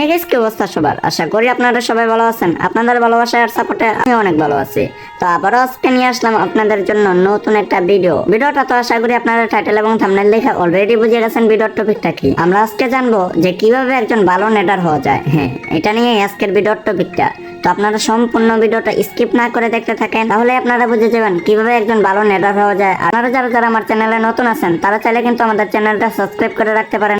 হয়ে গেছে কি অবস্থা সবার? আশা করি আপনারা সবাই ভালো আছেন। আপনাদের ভালোবাসা আর সাপোর্টে আমি অনেক ভালো আছি। তো আবারও আজকে নিয়ে আসলাম আপনাদের জন্য নতুন একটা ভিডিও ভিডিওটা তো আশা করি আপনারা টাইটেল এবং থাম্বনেল দেখে অলরেডি বুঝে গেছেন ভিডিওর টপিকটা কি। আমরা আজকে জানব যে কীভাবে একজন ভালো নেটার হওয়া যায়। হ্যাঁ এটা নিয়ে আজকের ভিডিওর টপিকটা তো আপনারা সম্পূর্ণ ভিডিওটা স্কিপ না করে দেখতে থাকেন, তাহলে আপনারা বুঝে যাবেন কীভাবে একজন ভালো নেটার হওয়া যায়। আপনারা যারা যারা আমার চ্যানেলে নতুন আছেন, তারা চাইলে কিন্তু আমাদের চ্যানেলটা সাবস্ক্রাইব করে রাখতে পারেন।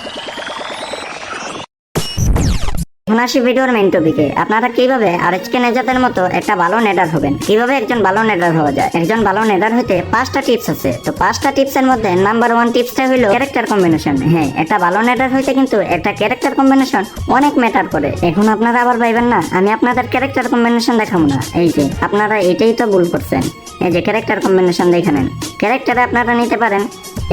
এখন আসি ভিডিওর মেইন টপিকে আপনারা কীভাবে আরএচকে নেজাদের মতো একটা ভালো নেডার হবেন? কীভাবে একজন ভালো নেডার হওয়া যায়? একজন ভালো নেডার হতে পাঁচটা টিপস আছে। তো পাঁচটা টিপসের মধ্যে নাম্বার ওয়ান টিপসটা হলো ক্যারেক্টার কম্বিনেশন হ্যাঁ একটা ভালো নেডার হইতে কিন্তু একটা ক্যারেক্টার কম্বিনেশন অনেক ম্যাটার করে। এখন আপনারা আবার ভাইবেন না, আমি আপনাদের ক্যারেক্টার কম্বিনেশন দেখাবো না। এই যে, আপনারা এটাই তো ভুল করছেন। এই যে ক্যারেক্টার কম্বিনেশন দেখে নেন। ক্যারেক্টারে আপনারা নিতে পারেন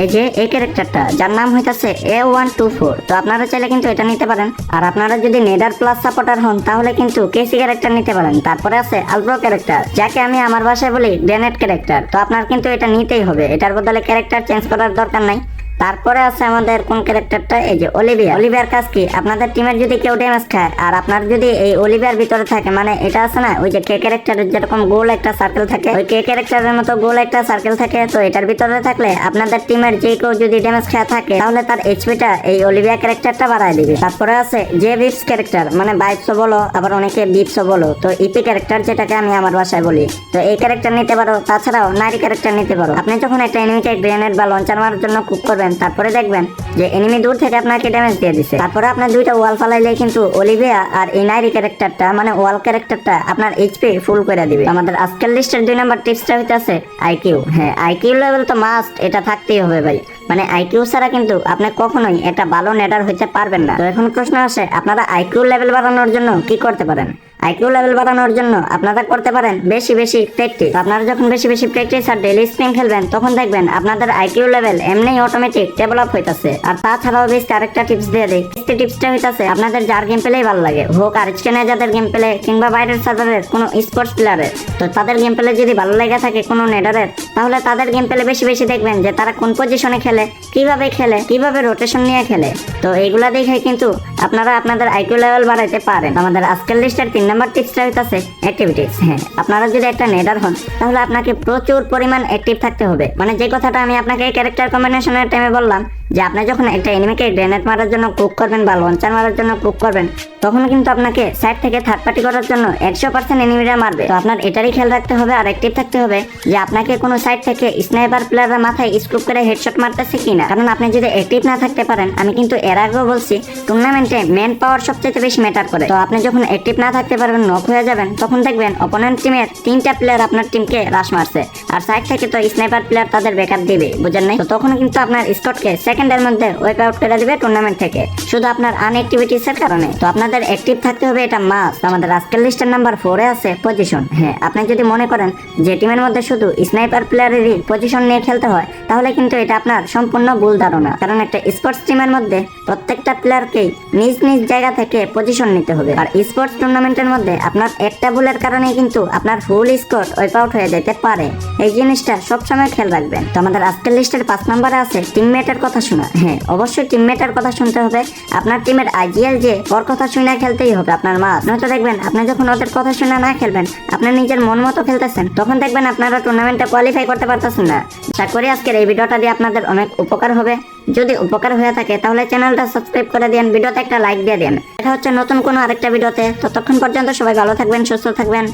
এই যে এই ক্যারেক্টারটা, যার নাম হইতাছে এ ওয়ান টু ফোর তো আপনারা চাইলে কিন্তু এটা নিতে পারেন। আর আপনারা যদি নেদার প্লাস সাপোর্টার হন, তাহলে কিন্তু কেসি ক্যারেক্টার নিতে পারেন। তারপরে আছে আলব্রো ক্যারেক্টার, যাকে আমি আমার ভাষায় বলি গ্রেনেড ক্যারেক্টার। তো আপনার কিন্তু এটা নিতেই হবে। এটার বদলে ক্যারেক্টার চেঞ্জ করার দরকার নাই। তারপরে আছে আমাদের কোন ক্যারেক্টারটা এই যে অলিভিয়া। অলিভিয়ার কাজ কি? আপনাদের টিমের যদি কেউ ড্যামেজ খায়, আর আপনার যদি এই অলিভিয়ার ভিতরে থাকে মানে এটা আছে না, ওই যে কে ক্যারেক্টারের যেরকম গোল একটা সার্কেল থাকে, ওই কে ক্যারেক্টারের মতো গোল একটা সার্কেল থাকে, তো এটার ভিতরে থাকলে আপনাদের টিমের যে কেউ যদি ড্যামেজ খায় থাকে, তাহলে তার এইচপিটা এই অলিভিয়া ক্যারেক্টারটা বাড়ায় দিবে। তারপরে আছে যে বিপস ক্যারেক্টার মানে বাইপসও বলো, আবার অনেকে বিপসও বলো, তো ইপি ক্যারেক্টার যেটাকে আমি আমার বাসায় বলি, তো এই ক্যারেক্টার নিতে পারো। তাছাড়াও নারী ক্যারেক্টার নিতে পারো। আপনি যখন একটা এনিমিকে গ্রেনেড বা লঞ্চার মারার জন্য কুক করবেন তারপরে দেখবেন যে এনিমি দূর থেকে আপনাকে ড্যামেজ দিয়ে দিছে। তারপরে আপনার দুইটা ওয়াল ফালাইলে কিন্তু অলিভিয়া আর এই নারী ক্যারেক্টারটা মানে ওয়াল ক্যারেক্টারটা আপনার এইচপি ফুল করে দিবে। আমাদের আজকের লিস্টের দুই নাম্বার টিপসটা হইতাছে আইকিউ হ্যাঁ আইকিউ লেভেল তো মাস্ট এটা থাকতেই হবে ভাই। মানে আইকিউ ছাড়া কিন্তু আপনি কখনোই একটা ভালো নেটার হইতে পারবেন না। তো এখন প্রশ্ন আসে, আপনারা আইকিউ লেভেল বাড়ানোর জন্য কি করতে পারেন? আইকিউ লেভেল বাড়ানোর জন্য আপনারা করতে পারেন বেশি বেশি প্র্যাকটিস আপনারা যখন বেশি বেশি প্র্যাকটিস আর ডেইলি স্পিন খেলবেন, তখন দেখবেন আপনাদের আইকিউ লেভেল এমনি অটোমেটিক ডেভেলপ হইতাছে। আর তাছাড়াও বেশ আরেকটা টিপস দিয়ে দেই। এই টিপসটা হইতাছে আপনাদের যার গেম প্লেই ভালো লাগে। হোক আর স্কেনে যাদের গেম প্লে কিংবা বাইরের সার্ভারের কোনো স্পোর্টস প্লেয়ারের তো তাদের গেম প্লে যদি ভালো লেগে থাকে কোনো নেডারের, তাহলে তাদের গেম প্লে বেশি বেশি দেখবেন যে তারা কোন পজিশনে খেলে, কীভাবে খেলে, কীভাবে রোটেশন নিয়ে খেলে। তো এইগুলা দেখে কিন্তু আপনারা আপনাদের আইকিউ লেভেল বাড়াইতে পারেন। আমাদের আজকের লিস্টের তিন নম্বর টিপসটা হইতাছে অ্যাক্টিভিটিস হ্যাঁ। আপনারা যদি একটা নেডার হন, তাহলে আপনাকে প্রচুর পরিমাণ অ্যাক্টিভ থাকতে হবে। মানে যে কথাটা আমি আপনাকে ক্যারেক্টার কম্বিনেশনের টাইমে বললাম যে আপনি যখন একটা এনিমিকে গ্রেনেড মারার জন্য কুক করবেন বা লঞ্চার মারার জন্য কুক করবেন তখন কিন্তু আপনাকে সাইড থেকে থার্ড পার্টি করার জন্য একশো পার্সেন্ট এনিমিরা মারবে। তো আপনার এটারই খেয়াল রাখতে হবে, আর অ্যাক্টিভ থাকতে হবে যে আপনাকে কোনো সাইড থেকে স্নাইপার প্লেয়ারের মাথায় স্কুপ করে হেডশট মারতেছে কিনা। কারণ আপনি যদি অ্যাক্টিভ না থাকতে পারেন, আমি কিন্তু এর আগেও বলছি টুর্নামেন্টে ম্যান পাওয়ার সবচেয়ে বেশি ম্যাটার করে। তো আপনি যখন অ্যাক্টিভ না থাকতে পারবেন নক হয়ে যাবেন, তখন দেখবেন অপোনেন্ট টিমের তিনটা প্লেয়ার আপনার টিমকে রাশ মারছে। আর সাইড থেকে তো স্নাইপার প্লেয়ার তাদের ব্যাকআপ দিবে, বুঝেন নাই? তো তখন কিন্তু আপনার স্কটকে সেকেন্ডের মধ্যে ওয়েপ আউট করে দিবে টুর্নামেন্ট থেকে। শুধু আপনার আনঅ্যাক্টিভিটিস এর কারণে। তো আপনাদের অ্যাক্টিভ থাকতে হবে, এটা মাস্ট আমাদের আজকের লিস্টের নাম্বার ফোরে আছে পজিশন হ্যাঁ আপনি যদি মনে করেন যে টিমের মধ্যে শুধু স্নাইপার প্লেয়ারেরই পজিশন নিয়ে খেলতে হয়, তাহলে কিন্তু এটা আপনার সম্পূর্ণ ভুল ধারণা। কারণ একটা স্পোর্টস টিমের মধ্যে প্রত্যেকটা প্লেয়ারকেই নিজ নিজ জায়গা থেকে পজিশন নিতে হবে। আর স্পোর্টস টুর্নামেন্টের মধ্যে আপনার একটা ভুলের কারণেই কিন্তু আপনার ফুল স্কোর ওয়েপ আউট হয়ে যেতে পারে। এই জিনিসটা সবসময় খেয়াল রাখবেন। তো আমাদের আজকের লিস্টের পাঁচ নম্বরে আছে টিমমেটের কথা শোনা হ্যাঁ অবশ্যই টিমমেটের কথা শুনতে হবে। আপনার টিমের আইজিএল যে, ওর কথা শুনে খেলতেই হবে আপনার মাস নয়তো দেখবেন, আপনি যখন ওদের কথা শুনে না খেলবেন, আপনি নিজের মন মতো খেলতেছেন, তখন দেখবেন আপনারা টুর্নামেন্টে কোয়ালিফাই করতে পারতেছেন না। আশা করি আজকের এই ভিডিওটা দিয়ে আপনাদের অনেক উপকার হবে। যদি উপকার হয়ে থাকে, তাহলে চ্যানেলটা সাবস্ক্রাইব করে দিন ভিডিওতে একটা লাইক দিয়ে দেন এটা হচ্ছে নতুন কোনো আরেকটা ভিডিওতে। ততক্ষণ পর্যন্ত সবাই ভালো থাকবেন, সুস্থ থাকবেন।